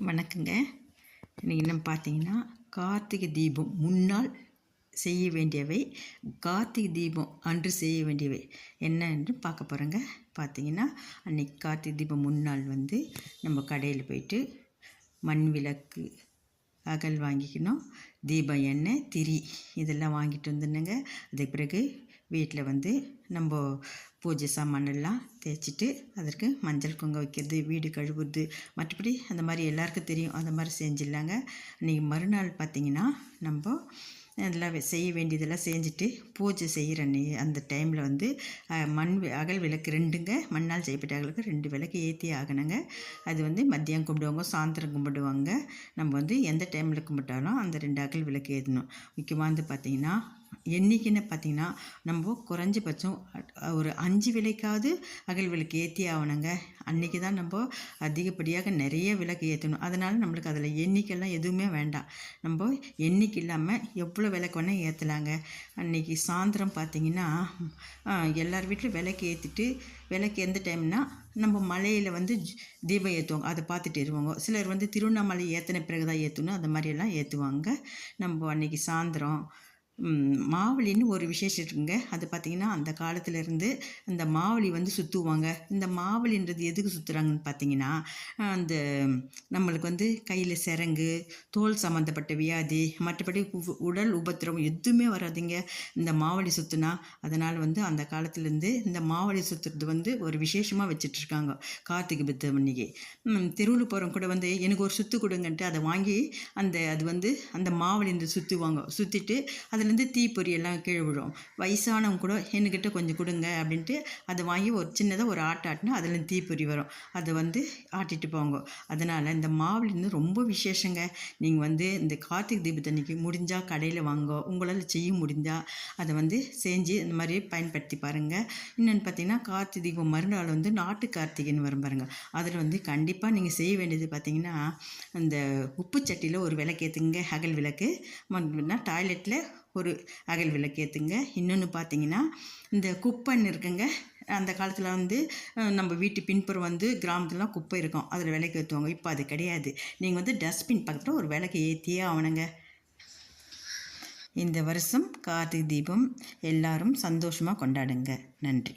வணக்கங்க. இன்னைக்கு என்ன பார்த்தீங்கன்னா கார்த்திகை தீபம். முன்னால் செய்ய வேண்டியவை கார்த்திகை தீபம் அன்று செய்ய வேண்டியவை. என்ன என்று பார்க்க போகிறோங்க பார்த்தீங்கன்னா அன்றைக்கி கார்த்திகை தீபம் முன்னாள் வந்து நம்ம கடையில் போயிட்டு மண் விளக்கு அகல் வாங்கிக்கணும் தீபம் எண்ணெய் திரி இதெல்லாம் வாங்கிட்டு வந்துடுங்க அதுக்கு பிறகு வீட்டில் வந்து நம்ம பூஜை சாமானெல்லாம் தேய்ச்சிட்டு அதற்கு மஞ்சள் குங்கம் வைக்கிறது வீடு கழுவுறது மற்றபடி அந்த மாதிரி எல்லாருக்கும் தெரியும். அந்த மாதிரி செஞ்சிடலாங்க. இன்றைக்கி மறுநாள் பார்த்திங்கன்னா நம்ம அதெல்லாம் செய்ய வேண்டியதெல்லாம் செஞ்சுட்டு பூஜை செய்கிற நே அந்த டைமில் வந்து மண் அகல் விளக்கு ரெண்டுங்க. மண்ணால் செய்யப்பட்ட அகலுக்கு ரெண்டு விளக்கு ஏற்றி ஆகணுங்க. அது வந்து மதியம் கும்பிடுவாங்க சாயந்தரம் கும்பிடுவாங்க. நம்ம வந்து எந்த டைமில் கும்பிட்டாலும் அந்த ரெண்டு அகல் விளக்கு ஏற்றணும். முக்கியமாக வந்து பார்த்திங்கன்னா என்றைக்குன்னு பார்த்தீங்கன்னா நம்ம குறைஞ்சபட்சம் ஒரு அஞ்சு விலைக்காவது அகல் விளக்கு ஏற்றி ஆகணுங்க. அன்றைக்கி தான் நம்ம அதிகப்படியாக நிறைய விளக்கு ஏற்றணும் அதனால் நம்மளுக்கு அதில் எண்ணிக்கைலாம் எதுவுமே வேண்டாம். நம்ம எண்ணிக்கை இல்லாமல் எவ்வளோ விளக்கு வேணால் ஏற்றலாங்க அன்றைக்கி சாயந்தரம் பார்த்தீங்கன்னா எல்லார் வீட்லையும் விளக்கு ஏற்றிட்டு விளக்கு எந்த டைம்னா நம்ம மலையில் வந்து தீபம் ஏற்றுவாங்க அதை பார்த்துட்டு இருவாங்க சிலர் வந்து திருவண்ணாமலை ஏற்றின பிறகு தான் ஏற்றணும் அந்த மாதிரியெல்லாம் ஏற்றுவாங்க நம்ம அன்றைக்கி சாயந்தரம் ம், ஒரு விசேஷம் இருக்குங்க. அது பார்த்திங்கன்னா அந்த காலத்திலேருந்து அந்த மாவலி வந்து சுற்றுவாங்க இந்த மாவலின்றது எதுக்கு சுற்றுறாங்கன்னு பார்த்தீங்கன்னா அந்த நம்மளுக்கு வந்து கையில் சிரங்கு தோல் சம்மந்தப்பட்ட வியாதி மற்றபடி உ- உடல் உபத்திரம் எதுவுமே வராதுங்க. இந்த மாவலி சுற்றுனா அதனால் வந்து அந்த காலத்துலேருந்து இந்த மாவலி சுற்றுறது வந்து ஒரு விசேஷமாக வச்சிட்ருக்காங்க. கார்த்திகை புத்த அன்னைக்கு தெருவில் போகிறவங்க கூட வந்து எனக்கு ஒரு சுற்று கொடுங்கன்ட்டு அதை வாங்கி அந்த அது வந்து அந்த மாவலி இந்த சுற்றுவாங்க சுற்றிட்டு அதில் அதுலேருந்து தீப்பொறியெல்லாம் கீழே விழும். வயசானவங்க கூட என்கிட்ட கொஞ்சம் கொடுங்க அப்படின்ட்டு அதை வாங்கி ஒரு சின்னதாக ஒரு ஆட்டு ஆட்டினா அதுலேருந்து தீப்பொறி வரும். அதை வந்து ஆட்டிட்டு போங்க. அதனால் இந்த மாவுலேருந்து ரொம்ப விசேஷங்க. நீங்கள் வந்து இந்த கார்த்திகை தீபத்தன்னைக்கு முடிஞ்சால் கடையில் வாங்க. உங்களால் செய்ய முடிஞ்சால் அதை வந்து செஞ்சு இந்த மாதிரி பயன்படுத்தி பாருங்கள் இன்னொன்று பார்த்தீங்கன்னா கார்த்திகை தீபம் மறுநாள் வந்து நாட்டு கார்த்திகைன்னு வரும் பாருங்க. அதில் வந்து கண்டிப்பாக நீங்கள் செய்ய வேண்டியது பார்த்தீங்கன்னா அந்த உப்பு சட்டியில் ஒரு விளக்கு ஏற்றுங்க அகல் விளக்கு. டாய்லெட்டில் ஒரு அகல் விளக்கு ஏற்றுங்க இன்னொன்று பார்த்தீங்கன்னா இந்த குப்பைன்னு இருக்குங்க. அந்த காலத்தில் வந்து நம்ம வீட்டு பின்புறம் வந்து கிராமத்துலலாம் குப்பை இருக்கும். அதில் விளக்கு ஏற்றுவாங்க இப்போ அது கிடையாது. நீங்கள் வந்து டஸ்ட்பின் பக்கத்தில் ஒரு விளக்கு ஏற்றியே ஆகணுங்க இந்த வருஷம் கார்த்திகை தீபம் எல்லாரும் சந்தோஷமாக கொண்டாடுங்க. நன்றி.